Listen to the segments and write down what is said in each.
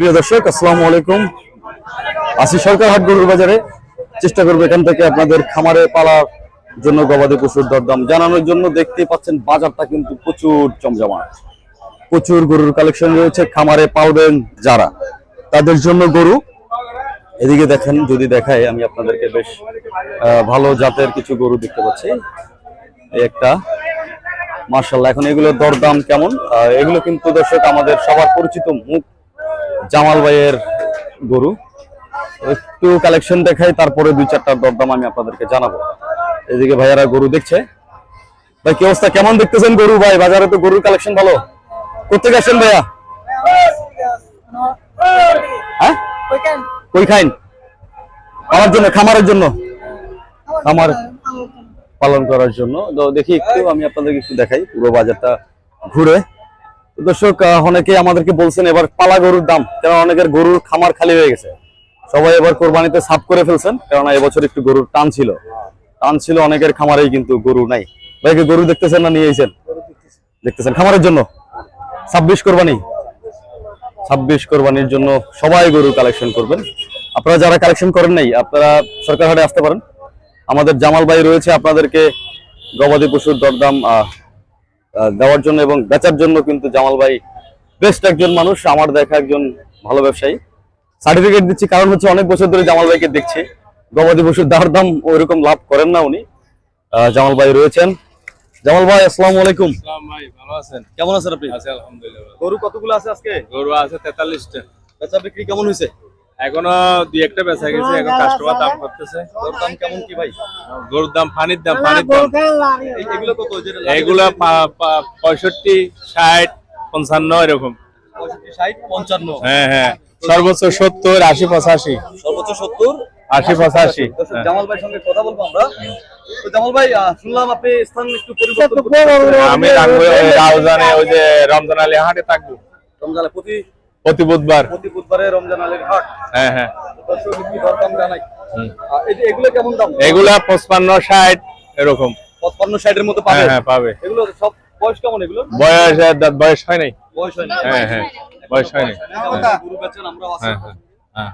প্রিয় দর্শক, আসসালামু আলাইকুম। আসি সরকার হাট গরুর বাজারে চেষ্টা করব এখান থেকে আপনাদের খামারে পালার জন্য গবাদি পশুর দরদাম জানানোর জন্য। দেখতে পাচ্ছেন বাজারটা কিন্তু প্রচুর জমজমাট। প্রচুর গরুর কালেকশন রয়েছে, খামারে পালবেন যারা, তাদের জন্য গরু। এদিকে দেখেন, যদি দেখায়, আমি আপনাদেরকে বেশ ভালো জাতের কিছু গরু দেখতে পাচ্ছি। এই একটা মার্শাল্লাহ এখন এগুলোর দরদাম কেমন? এগুলো কিন্তু দর্শক, আমাদের সবার পরিচিত মুখ জামাল ভাইয়ের গরু। একটু কালেকশন দেখাই, তারপরে দুই চারটা দরদাম আমি আপনাদেরকে জানাব। এদিকে ভাইয়ারা গরু দেখছে। ভাই, কি অবস্থা? কেমন দেখতেছেন গরু ভাই? বাজারে তো গরুর কালেকশন ভালো। কোথেকে আসেন ভাইয়া? হ্যাঁ? খাইন আমার জন্য, খামারের জন্য? খামার পালন করার জন্য। তো দেখি একটু, আমি আপনাদেরকে একটু দেখাই। পুরো বাজারটা ঘুরে। দর্শক অনেকে আমাদেরকে বলছেন এবার পালা গরুর দাম কারণ অনেকের গরুর খামার খালি হয়ে গেছে। সবাই এবার কোরবানিতে সাফ করে ফেলছেন, কেননা এবছর একটু গরুর টান ছিল। টান ছিল অনেকের খামারেই কিন্তু গরু নাই। ভাইকে গরু দেখতেছেন না নিয়ে এসেছেন দেখতেছেন খামারের জন্য? ছাব্বিশ কোরবানি। ছাব্বিশ কোরবানির জন্য সবাই গরু কালেকশন করবেন। আপনারা যারা কালেকশন করেন নাই, আপনারা সরকার হাটে আসতে পারেন। আমাদের জামাল ভাই রয়েছে আপনাদেরকে গবাদি পশুর দরদাম দেওয়ার জন্য এবং বেচার জন্য কিন্তু জামাল ভাই বেস্ট একজন মানুষ আমার দেখা একজন ভালো ব্যবসায়ী। সার্টিফিকেট দিচ্ছি কারণ হচ্ছে অনেক বছর ধরে জামাল ভাইকে দেখছি। গবাদি পশুর দার দাম ওইরকম লাভ করেন না উনি। আহ, জামাল ভাই রয়েছেন। জামাল ভাই আসসালামু আলাইকুম। ভাই ভালো আছেন? কেমন আছেন আপনি? আছে আলহামদুলিল্লাহ। গরু কতগুলো আছে আজকে? গরু আছে তেতাল্লিশটা। বেচা বিক্রি কেমন হয়েছে? এখনও দুই একটা বেচা গেছে এখন কাস্টমার দাম করতেছে। দাম কেমন কি ভাই? গরুর দাম পানির দাম পানির দাম। এগুলো কত? এগুলো পঁয়ষট্টি ষাট পঞ্চান্ন এরকম। 65, 60, 55 হ্যাঁ হ্যাঁ। সর্বোচ্চ সত্তর আশি পঁচাশি। সর্বোচ্চ সত্তর? আশি পঁচাশি। হ্যাঁ। জামাল ভাইয়ের সঙ্গে কথা বলব আমরা। জামাল ভাই শুনলাম আপনি স্থান একটু পরিবর্তন আমি রাউজানে ওই যে রমজান আলী হাটে থাকব। রমজানে প্রতি প্রতি বুধবার? প্রতি বুধবারে রমজান আলীর হাট। হ্যাঁ হ্যাঁ। দর্শক কি দরদাম জানাই। হুম। আহ, এই যে এগুলো কেমন দাম? এগুলা পঁচপান্ন ষাট এরকম। পঁচপান্ন ষাটের মতো পাবে? হ্যাঁ হ্যাঁ পাবে। এগুলো সব বয়স কেমন এগুলো? বয়স বয়স হয় নাই? বয়স হয় না হ্যাঁ হ্যাঁ বয়স হয় নাই। গরু বেচেন আমরাও আছি। হ্যাঁ হ্যাঁ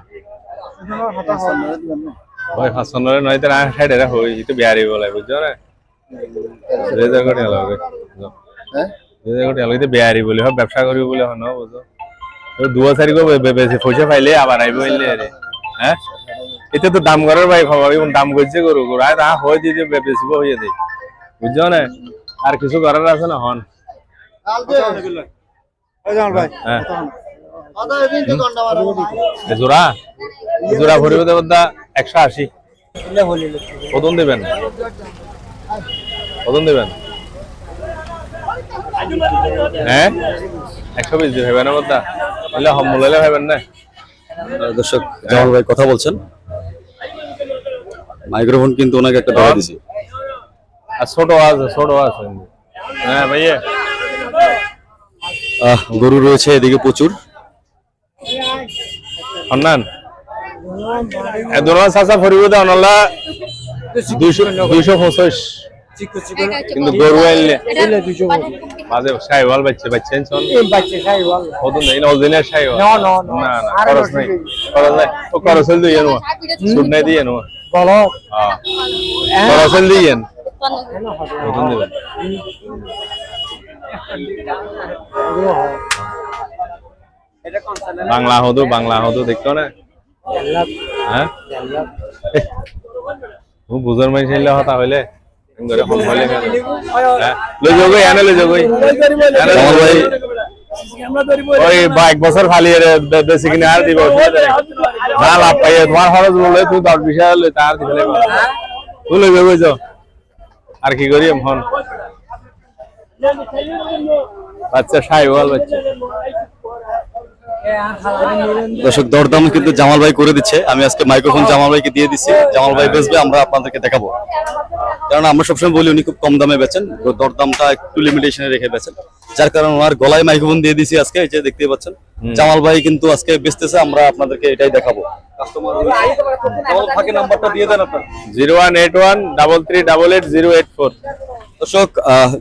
ভাই ফাঁসনের নয় তো রান সাইডে রাখো এটা বিহারি বলে বুঝছ না? রেজার করে হলো রেজার করে হলো বিহারি বলে হয় ব্যবসা করি বলে হয় না বুঝছ? তো দুয়া চারি বেশি পয়সা পাইলে আবার আইব রে। হ্যাঁ? এটা তো দাম করার ভাই এবং দাম করছে গরু গরু আর তা হয়ে দিয়ে বেশিব হয়ে দেয় বুঝছ না? আর কিছু করার আছে না, হন। হ্যাঁ। জোড়া? জোড়া ভরিব দেব দা একশো আশি। কতন দেবেন? কতন দেবেন? হ্যাঁ? একশো বিশ দিয়ে ভাবেন ভাবেন না। দর্শক জামাল ভাই কথা বলছেন। মাইক্রোফোন কিন্তু ওনাকে একটা ধরা দিছি। আর ছোট আছে ছোট আছে হ্যাঁ ভাইয়া। আহ, গরু রয়েছে এদিকে প্রচুর। হন্নান দোনো চাচা ভরিব দা অনলা দুইশো দুইশো পঁচিশ। কিন্তু গরু মাঝে বাচ্চা বাচ্চা নেই না অরিজিনাল সাইওয়াল। না না খরচ নাই। খরচ নাই। ও খরচ হল দিয়ে নো সুদ নাই দিয়ে নো হ্যাঁ। খরচ হল দেবেন বাংলা হতো বাংলা হতো দেখতো না। হ্যাঁ? বুঝার মাই চাইলে হতা হইলে। হ্যাঁ। ভাই ওই বাইক বছর খালি বেশি কিনে আর দিব। না লাভ পাইয়ে তোমার খরচ বলে তুই দশ বিশ হাজার তার দিলে তুই লই যাব আর কি করি বাচ্চা সাই বল বাচ্চা। দর্শক দরদাম কিন্তু জামাল ভাই করে দিচ্ছে। আমি আজকে মাইক্রোফোন জামাল ভাইকে দিয়ে দিচ্ছি। জামাল ভাই বেচবে আমরা আপনাদেরকে দেখাবো। কারণ আমরা সবসময় বলি উনি খুব কম দামে বেচেন। দরদামটা একটু লিমিটেশনে রেখে বেচেন। যার কারণে ওনার গলায় মাইক্রোফোন দিয়ে দিছি আজকে এই যে দেখতে পাচ্ছেন। জামাল ভাই কিন্তু আজকে বেচতেছে আমরা আপনাদেরকে এটাই দেখাবো। কাস্টমার নাম্বারটা দিয়ে দেন আপনার। Zero one eight one double three double eight zero eight four. দর্শক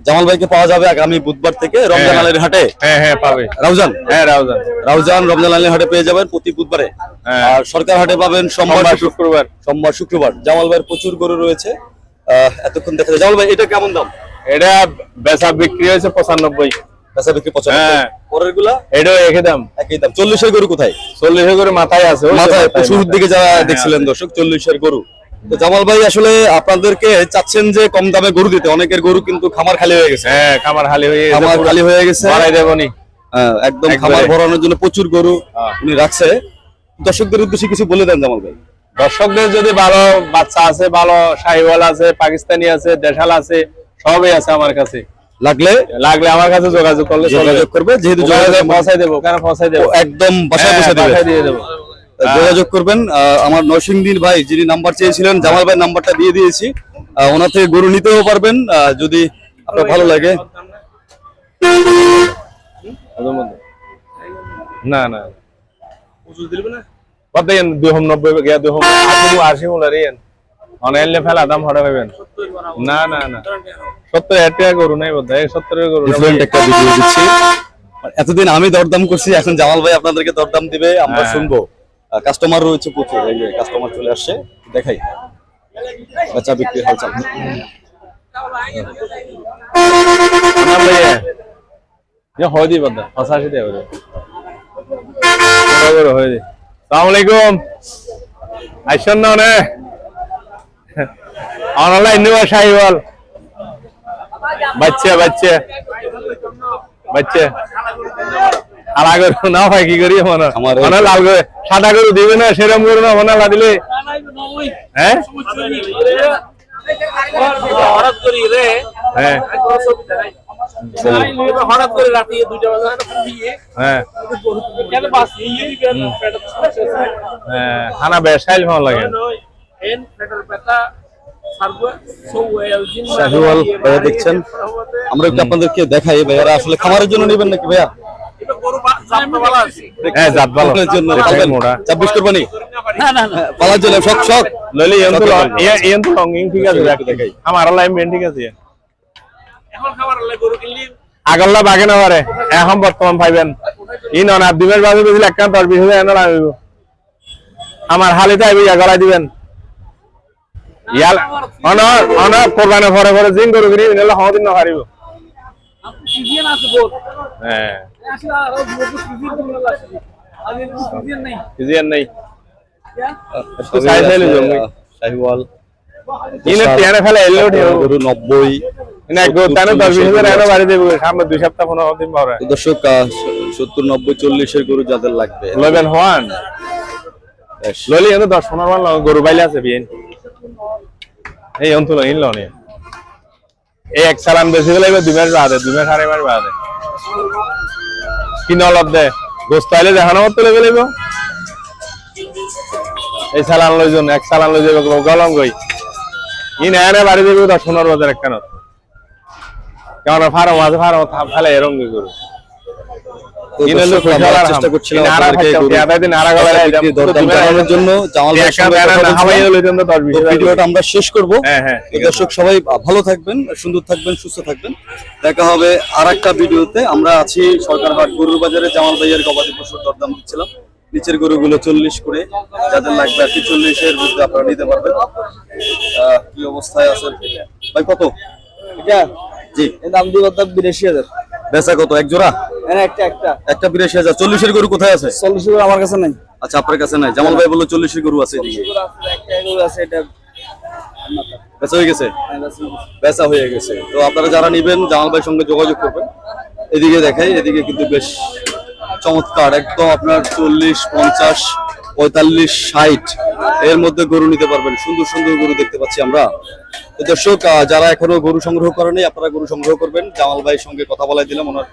জামাল ভাইকে পাওয়া যাবে আগামী বুধবার থেকে রমজান হ্যাঁ। আলীর হাটে। হ্যাঁ হ্যাঁ পাবে। রাউজান হ্যাঁ রাউজান রাউজান রমজান আলীর হাটে পেয়ে যাবেন প্রতি বুধবারে। হ্যাঁ। আর সরকার হাটে পাবেন সোমবার শুক্রবার। সোমবার শুক্রবার। জামাল ভাইয়ের প্রচুর গরু রয়েছে। এতক্ষণ দেখা যায়। জামাল ভাই এটা কেমন দাম? এটা বেচা বিক্রি হয়েছে পঁচানব্বই। বেচা বিক্রি হ্যাঁ। পরেরগুলা এটাও একই দাম। একই দাম। চল্লিশের গরু কোথায়? চল্লিশ গরু মাথায় আছে। মাথায় শুরুর দিকে যারা হ্যাঁ, দেখছিলেন দর্শক চল্লিশের গরু। তো জামাল ভাই আসলে আপনাদেরকে চাচ্ছেন যে কম দামে গরু দিতে। অনেকের গরু কিন্তু খামার খালি হয়ে গেছে। হ্যাঁ খামার খালি হয়ে গেছে খামার খালি হয়ে গেছে। বাড়াই দেবনি হ্যাঁ, একদম খামার ভরানোর জন্য প্রচুর গরু হ্যাঁ। উনি রাখছে। দর্শকদের উদ্দেশ্যে কিছু বলে দেন জামাল ভাই। দর্শকদের যদি ভালো বাচ্চা আছে ভালো শাহিওয়াল আছে পাকিস্তানি আছে দেশাল আছে সবই আছে আমার কাছে। লাগলে? লাগলে আমার কাছে যোগাযোগ করলে। যোগাযোগ করবে যেহেতু যোগাযোগ পৌঁছাই দেবো ওখানে পৌঁছাই দেবো? একদম বাসায় হ্যাঁ, বাসায় দিয়ে দেবো। যোগাযোগ করবেন। আমার নরসিংদীর ভাই যিনি নাম্বার চেয়েছিলেন জামাল ভাই নাম্বারটা দিয়ে দিয়েছি। ওনার থেকে গরু নিতেও পারবেন যদি আপনার ভালো লাগে। না না। না না না। সত্তর টাকা নাই বোধ হয় সত্তরের ডিফারেন্ট একটা ভিডিও দিচ্ছি। এতদিন আমি দরদাম করছি এখন জামাল ভাই আপনাদেরকে দরদাম দিবে আমরা হ্যাঁ। শুনব। কাস্টমার রয়েছে প্রচুর। এই যে কাস্টমার চলে আসছে দেখাই। বাচ্চা বিক্রি হালচাল। না ভাইয়া। যে হয় দি বাদা পঁচাশি হয় আইসন না নে। শাহিওয়াল বাচ্চা বাচ্চা। বাচ্চা। না ভাই কি করি মনে আমার- মনে লাল করে সাদা গরু দিবে না সেরকম করে না মনে লা দিলে? হ্যাঁ? রে হ্যাঁ। হ্যাঁ কেন বাস কেন পেট হ্যাঁ খানা বেশাইল ভালো লাগে। এন পেটের ব্যথা সারবো সব ওয়েলজিন শাহিওয়াল ভাইয়া দেখছেন। আমরা একটু আপনাদেরকে দেখাই ভাইয়ারা আসলে খাবারের জন্য নেবেন নাকি ভাইয়া? হ্যাঁ জাত ভালো জন্য না না না পালার জন্য ললি ইয়ে লঙ্গিং ঠিক আছে দেখাই। আমার লাইন মেন ঠিক আছে এখন খাবার লাগে গরু কিনলি আগল্লা বাগে না পারে এখন বর্তমান পাইবেন ই নন বাজে বুঝলে দশ বিশ হাজার এনে আমার হালিতে আইবি আগলাই দিবেন ইয়াল অন অন কোরবানে পরে পরে জিন গরু কিনি নিলে হদিন না পারিব হ্যাঁ। আসলে সিজন আছে। আজ সিজন নাই। আহ, শাহিওয়াল ইনে টিয়ানে ফেলে এলে উঠিও নব্বই না গো দশ হাজার এনে বাড়ি দেবো সামনে দুই সপ্তাহ পনেরো দিন পরে তো দর্শক আহ, সত্তর নব্বই চল্লিশের গরু যাদের লাগবে। লইবেন হওয়ান বেশ। ললি এনে দশ পনেরো মান লও, গরু বাইলে আছে বিয়েন এই অন্তল ইন লনি এই এক বেশি বাদে বাদে নলব দে, গোস্ত আইলে দেখানো মতো লেগে এই সালান লই এক সালান লই যাবে গলম গই ই না এনে বাড়ি দেবে দশ পনেরো বাজার একখানত কেমন ফার্ম আছে ফার্ম ফেলে এরম গই ইনে লোক দর্শক, আমরা কইছালার চেষ্টা করছিলাম জন্য ভিডিওটা আমরা শেষ করব। হ্যাঁ, হ্যাঁ, দর্শক সবাই ভালো থাকবেন সুন্দর থাকবেন সুস্থ থাকবেন। দেখা হবে আর একটা ভিডিওতে। আমরা আছি সরকারহাট গরুর বাজারে। জামাল ভাইয়ের গবাদি পশুর দরদাম দিচ্ছিলাম। নিচের গরুগুলো চল্লিশ করে। যাদের লাগবে আর কি চল্লিশের মধ্যে আপনারা নিতে পারবেন। আহ, কি অবস্থায় আছে? ভাই কত? এটা? জি। এর দাম দিব দাম বিরাশি হাজার। বেচা কত? এক জোড়া? হ্যাঁ একটা একটা। একটা বিরাশি হাজার। চল্লিশের গরু কোথায় আছে? চল্লিশ করে আমার কাছে নাই। আচ্ছা আপনার কাছে নাই। জামাল ভাই বলল চল্লিশের গরু আছে হয়ে গেছে। বেচা হয়ে গেছে। তো আপনারা যারা নিবেন জামাল ভাইয়ের সঙ্গে যোগাযোগ করবেন। এদিকে দেখাই এদিকে কিন্তু বেশ চমৎকার। একদম আপনার চল্লিশ পঞ্চাশ পঁয়তাল্লিশ ষাট এর মধ্যে গরু নিতে পারবেন। সুন্দর সুন্দর গরু দেখতে পাচ্ছি আমরা। দর্শক যারা এখনও গরু সংগ্রহ করেনি, আপনারা গরু সংগ্রহ করবেন। জামাল ভাইয়ের সঙ্গে কথা বলাই দিলাম, ওনার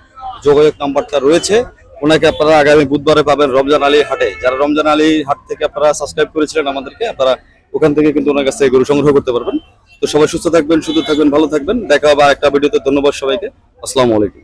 যোগাযোগ নাম্বারটা রয়েছে। ওনাকে আপনারা আগামী বুধবারে পাবেন রমজান আলী হাটে। যারা রমজান আলী হাট থেকে আপনারা সাবস্ক্রাইব করেছিলেন আমাদেরকে, আপনারা ওখান থেকে কিন্তু ওনার কাছ গরু সংগ্রহ করতে পারবেন। তো সবাই সুস্থ থাকবেন সুন্দর থাকবেন, ভালো থাকবেন। দেখা হবে একটা ভিডিওতে। ধন্যবাদ সবাইকে। আসসালামু আলাইকুম।